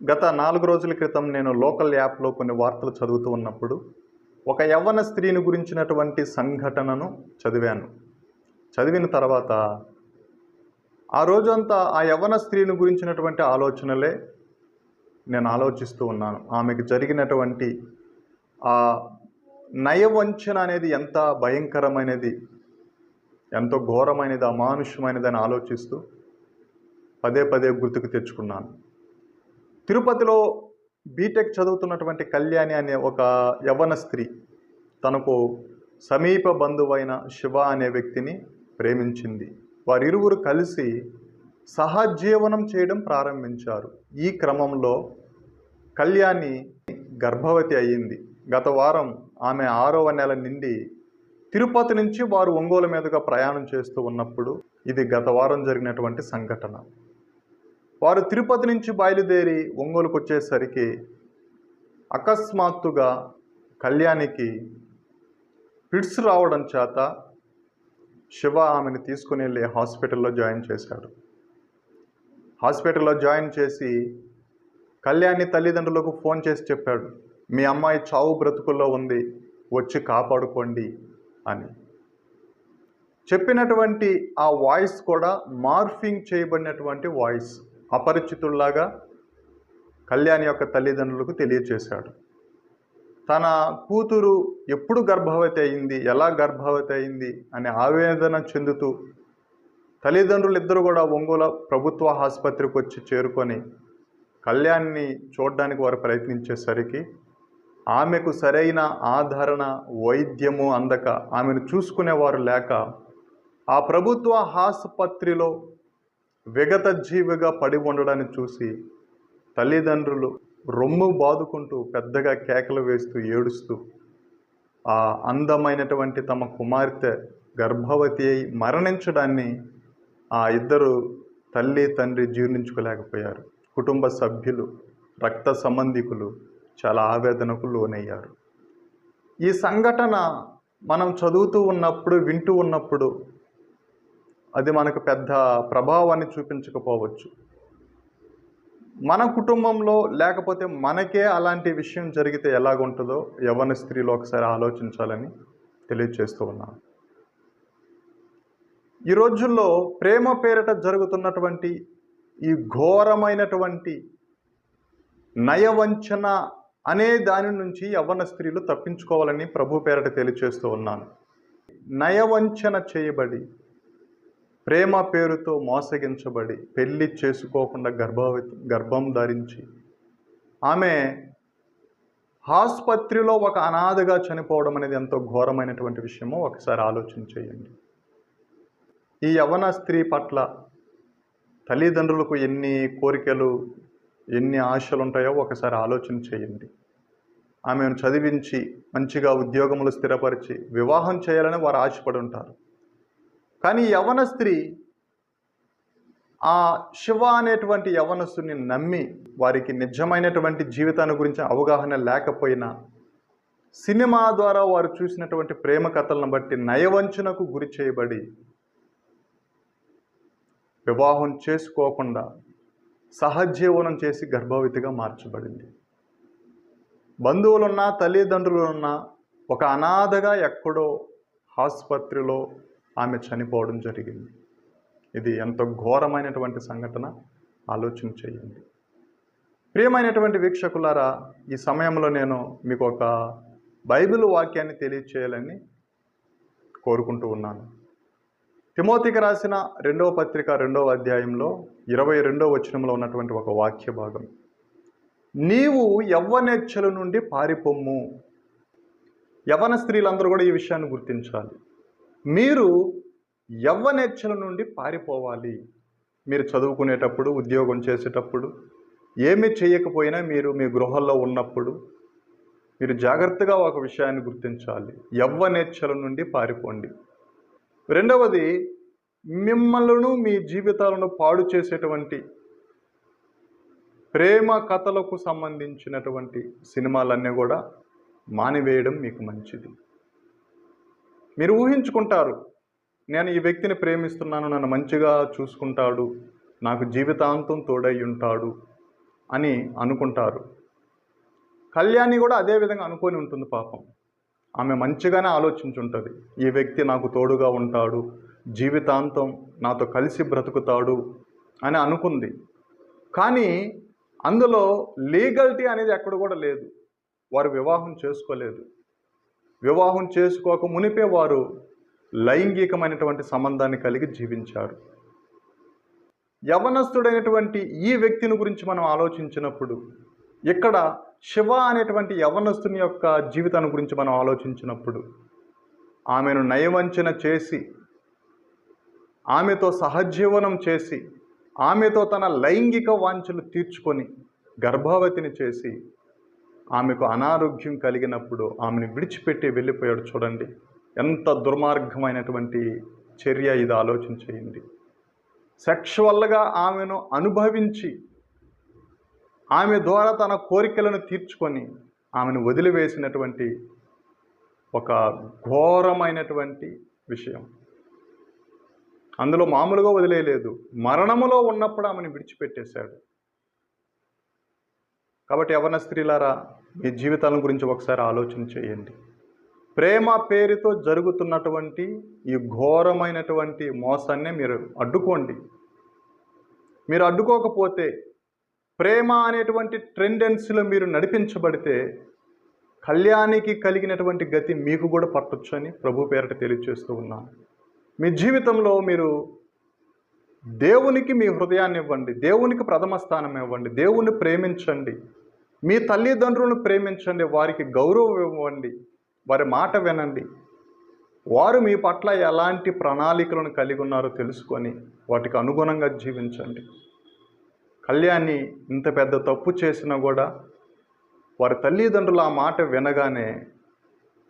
గత నాలుగు రోజుల క్రితం నేను లోకల్ యాప్లో కొన్ని వార్తలు చదువుతూ ఉన్నప్పుడు ఒక యవ్వన స్త్రీని గురించినటువంటి సంఘటనను చదివాను. చదివిన తర్వాత ఆ రోజంతా ఆ యవ్వన స్త్రీని గురించినటువంటి ఆలోచనలే నేను ఆలోచిస్తూ ఉన్నాను. ఆమెకు జరిగినటువంటి ఆ నయవంచన అనేది ఎంత భయంకరమైనది ఎంతో ఘోరమైనది అమానుష్యమైనది అని ఆలోచిస్తూ పదే పదే గుర్తుకు తెచ్చుకున్నాను. తిరుపతిలో బీటెక్ చదువుతున్నటువంటి కళ్యాణి అనే ఒక యవ్వన స్త్రీ తనకు సమీప బంధువైన శివ అనే వ్యక్తిని ప్రేమించింది. వారిరువురు కలిసి సహజీవనం చేయడం ప్రారంభించారు. ఈ క్రమంలో కళ్యాణి గర్భవతి అయ్యింది. గత వారం ఆమె ఆరవ నెల నిండి తిరుపతి నుంచి వారు ఒంగోలు మీదుగా ప్రయాణం చేస్తూ ఉన్నప్పుడు ఇది గత వారం జరిగినటువంటి సంఘటన. వారు తిరుపతి నుంచి బయలుదేరి ఒంగోలుకు వచ్చేసరికి అకస్మాత్తుగా కళ్యాణికి ఫిట్స్ రావడం చేత శివ ఆమెను తీసుకుని వెళ్ళి హాస్పిటల్లో జాయిన్ చేశాడు. హాస్పిటల్లో జాయిన్ చేసి కళ్యాణి తల్లిదండ్రులకు ఫోన్ చేసి చెప్పాడు మీ అమ్మాయి చావు బ్రతుకుల్లో ఉంది వచ్చి కాపాడుకోండి అని. చెప్పినటువంటి ఆ వాయిస్ కూడా మార్ఫింగ్ చేయబడినటువంటి వాయిస్. అపరిచితుల్లాగా కళ్యాణి యొక్క తల్లిదండ్రులకు తెలియచేశాడు. తన కూతురు ఎప్పుడు గర్భవతి అయింది ఎలా గర్భవతి అయింది అనే ఆవేదన చెందుతూ తల్లిదండ్రులు ఇద్దరు కూడా ఒంగోలు ప్రభుత్వ ఆసుపత్రికి వచ్చి చేరుకొని కళ్యాణ్ని చూడడానికి వారు ప్రయత్నించేసరికి ఆమెకు సరైన ఆదరణ వైద్యము అందక ఆమెను చూసుకునేవారు లేక ఆ ప్రభుత్వ ఆసుపత్రిలో విగత జీవిగా పడి ఉండడాన్ని చూసి తల్లిదండ్రులు రొమ్ము బాదుకుంటూ పెద్దగా కేకలు వేస్తూ ఏడుస్తూ ఆ అందమైనటువంటి తమ కుమార్తె గర్భవతి అయి మరణించడాన్ని ఆ ఇద్దరు తల్లి తండ్రి జీర్ణించుకోలేకపోయారు. కుటుంబ సభ్యులు రక్త సంబంధికులు చాలా ఆవేదనకు లోనయ్యారు. ఈ సంఘటన మనం చదువుతూ ఉన్నప్పుడు వింటూ ఉన్నప్పుడు అది మనకు పెద్ద ప్రభావాన్ని చూపించకపోవచ్చు. మన కుటుంబంలో లేకపోతే మనకే అలాంటి విషయం జరిగితే ఎలాగుంటుందో యవ్వన స్త్రీలు ఒకసారి ఆలోచించాలని తెలియజేస్తూ ఉన్నాను. ఈ రోజుల్లో ప్రేమ పేరిట జరుగుతున్నటువంటి ఈ ఘోరమైనటువంటి నయవంచన అనే దాని నుంచి యవ్వన స్త్రీలు తప్పించుకోవాలని ప్రభు పేరట తెలియజేస్తూ ఉన్నాను. నయవంచన చేయబడి ప్రేమ పేరుతో మోసగించబడి పెళ్ళి చేసుకోకుండా గర్భవతి గర్భం ధరించి ఆమె ఆసుపత్రిలో ఒక అనాథగా చనిపోవడం అనేది ఎంతో ఘోరమైనటువంటి విషయమో ఒకసారి ఆలోచన చేయండి. ఈ యవన స్త్రీ పట్ల తల్లిదండ్రులకు ఎన్ని కోరికలు ఎన్ని ఆశలు ఉంటాయో ఒకసారి ఆలోచన చేయండి. ఆమెను చదివించి మంచిగా ఉద్యోగములు స్థిరపరిచి వివాహం చేయాలని వారు ఆశపడి ఉంటారు కానీ యవన స్త్రీ ఆ శివ అనేటువంటి యవనస్తుని నమ్మి వారికి నిజమైనటువంటి జీవితాన్ని గురించి అవగాహన లేకపోయినా సినిమా ద్వారా వారు చూసినటువంటి ప్రేమ కథలను బట్టి నయవంచనకు గురి చేయబడి వివాహం చేసుకోకుండా సహజీవనం చేసి గర్భవతిగా మార్చబడింది. బంధువులున్నా తల్లిదండ్రులున్నా ఒక అనాథగా ఎక్కడో ఆసుపత్రిలో ఆమె చనిపోవడం జరిగింది. ఇది ఎంతో ఘోరమైనటువంటి సంఘటన. ఆలోచన చేయండి. ప్రియమైనటువంటి వీక్షకులారా ఈ సమయంలో నేను మీకు ఒక బైబిల్ వాక్యాన్ని తెలియచేయాలని కోరుకుంటూ ఉన్నాను. తిమోతికి రాసిన రెండవ పత్రిక రెండవ అధ్యాయంలో ఇరవై రెండవ వచనంలో ఉన్నటువంటి ఒక వాక్య భాగం. నీవు యవ్వనేచ్ఛల నుండి పారిపొమ్ము. యవ్వన స్త్రీలందరూ కూడా ఈ విషయాన్ని గుర్తించాలి. మీరు యవ్వనేచ్ఛల నుండి పారిపోవాలి. మీరు చదువుకునేటప్పుడు ఉద్యోగం చేసేటప్పుడు ఏమి చేయకపోయినా మీరు మీ గృహంలో ఉన్నప్పుడు మీరు జాగ్రత్తగా ఒక విషయాన్ని గుర్తించాలి. యవ్వనేచ్ఛల నుండి పారిపోండి. రెండవది మిమ్మల్ని మీ జీవితాలను పాడు చేసేటువంటి ప్రేమ కథలకు సంబంధించినటువంటి సినిమాలన్నీ కూడా మానివేయడం మీకు మంచిది. మీరు ఊహించుకుంటారు నేను ఈ వ్యక్తిని ప్రేమిస్తున్నాను నన్ను మంచిగా చూసుకుంటాడు నాకు జీవితాంతం తోడై ఉంటాడు అని అనుకుంటారు. కళ్యాణి కూడా అదే విధంగా అనుకొని ఉంటుంది పాపం. ఆమె మంచిగానే ఆలోచించుంటుంది. ఈ వ్యక్తి నాకు తోడుగా ఉంటాడు జీవితాంతం నాతో కలిసి బ్రతుకుతాడు అని అనుకుంది. కానీ అందులో లీగల్టీ అనేది ఎక్కడ కూడా లేదు. వారు వివాహం చేసుకోలేదు. వివాహం చేసుకోక మునిపే వారు లైంగికమైనటువంటి సంబంధాన్ని కలిగి జీవించారు. యవనస్తుడైనటువంటి ఈ వ్యక్తిని గురించి మనం ఆలోచించినప్పుడు ఇక్కడ శివ అనేటువంటి యవనస్తుని యొక్క జీవితాన్ని గురించి మనం ఆలోచించినప్పుడు ఆమెను నయవంచన చేసి ఆమెతో సహజీవనం చేసి ఆమెతో తన లైంగిక వాంఛలు తీర్చుకొని గర్భావతిని చేసి ఆమెకు అనారోగ్యం కలిగినప్పుడు ఆమెను విడిచిపెట్టి వెళ్ళిపోయాడు చూడండి. ఎంత దుర్మార్గమైనటువంటి చర్య ఇది ఆలోచించేయండి సెక్షువల్గా ఆమెను అనుభవించి ఆమె ద్వారా తన కోరికలను తీర్చుకొని ఆమెను వదిలివేసినటువంటి ఒక ఘోరమైనటువంటి విషయం. అందులో మామూలుగా వదిలేయలేదు. మరణములో ఉన్నప్పుడు ఆమెను విడిచిపెట్టేశాడు. కాబట్టి యవన స్త్రీలారా మీ జీవితాల గురించి ఒకసారి ఆలోచన చేయండి. ప్రేమ పేరుతో జరుగుతున్నటువంటి ఈ ఘోరమైనటువంటి మోసాన్ని మీరు అడ్డుకోండి. మీరు అడ్డుకోకపోతే ప్రేమ అనేటువంటి ట్రెండెన్సీలో మీరు నడిపించబడితే కళ్యాణికి కలిగినటువంటి గతి మీకు కూడా పట్టొచ్చు అని ప్రభు పేరట తెలియజేస్తూ ఉన్నాను. మీ జీవితంలో మీరు దేవునికి మీ హృదయాన్ని ఇవ్వండి. దేవునికి ప్రథమ స్థానం ఇవ్వండి. దేవుని ప్రేమించండి. మీ తల్లిదండ్రులను ప్రేమించండి. వారికి గౌరవం ఇవ్వండి. వారి మాట వినండి. వారు మీ పట్ల ఎలాంటి ప్రణాళికలను కలిగి ఉన్నారో తెలుసుకొని వాటికి అనుగుణంగా జీవించండి. కళ్యాణి ఇంత పెద్ద తప్పు చేసినా కూడా వారి తల్లిదండ్రులు ఆ మాట వినగానే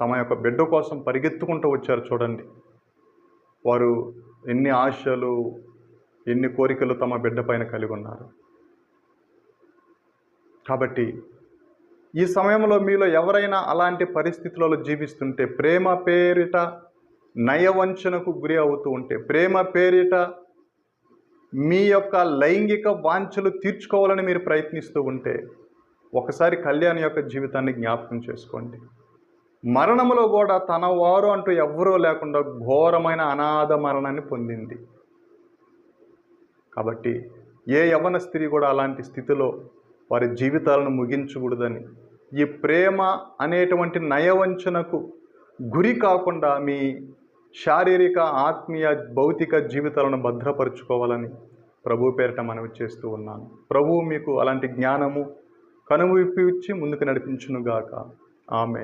తమ యొక్క బిడ్డ కోసం పరిగెత్తుకుంటూ వచ్చారు చూడండి. వారు ఎన్ని ఆశలు ఎన్ని కోరికలు తమ బిడ్డ పైన కలిగి ఉన్నారు. కాబట్టి ఈ సమయంలో మీలో ఎవరైనా అలాంటి పరిస్థితులలో జీవిస్తుంటే ప్రేమ పేరిట నయవంచనకు గురి అవుతూ ఉంటే ప్రేమ పేరిట మీ యొక్క లైంగిక వాంఛలు తీర్చుకోవాలని మీరు ప్రయత్నిస్తూ ఉంటే ఒకసారి కళ్యాణ్ యొక్క జీవితాన్ని జ్ఞాపకం చేసుకోండి. మరణంలో కూడా తన వారు అంటూ ఎవ్వరూ లేకుండా ఘోరమైన అనాథ మరణాన్ని పొందింది. కాబట్టి ఏ యవన స్త్రీ కూడా అలాంటి స్థితిలో వారి జీవితాలను ముగించకూడదని. ఈ ప్రేమ అనేటువంటి నయవంచనకు గురి కాకుండా మీ శారీరక ఆత్మీయ భౌతిక జీవితాలను భద్రపరుచుకోవాలని ప్రభు పేరిట మనవి చేస్తూ ఉన్నాను. ప్రభువు మీకు అలాంటి జ్ఞానము కనువిప్పి ఇచ్చి ముందుకు నడిపించునుగాక. ఆమె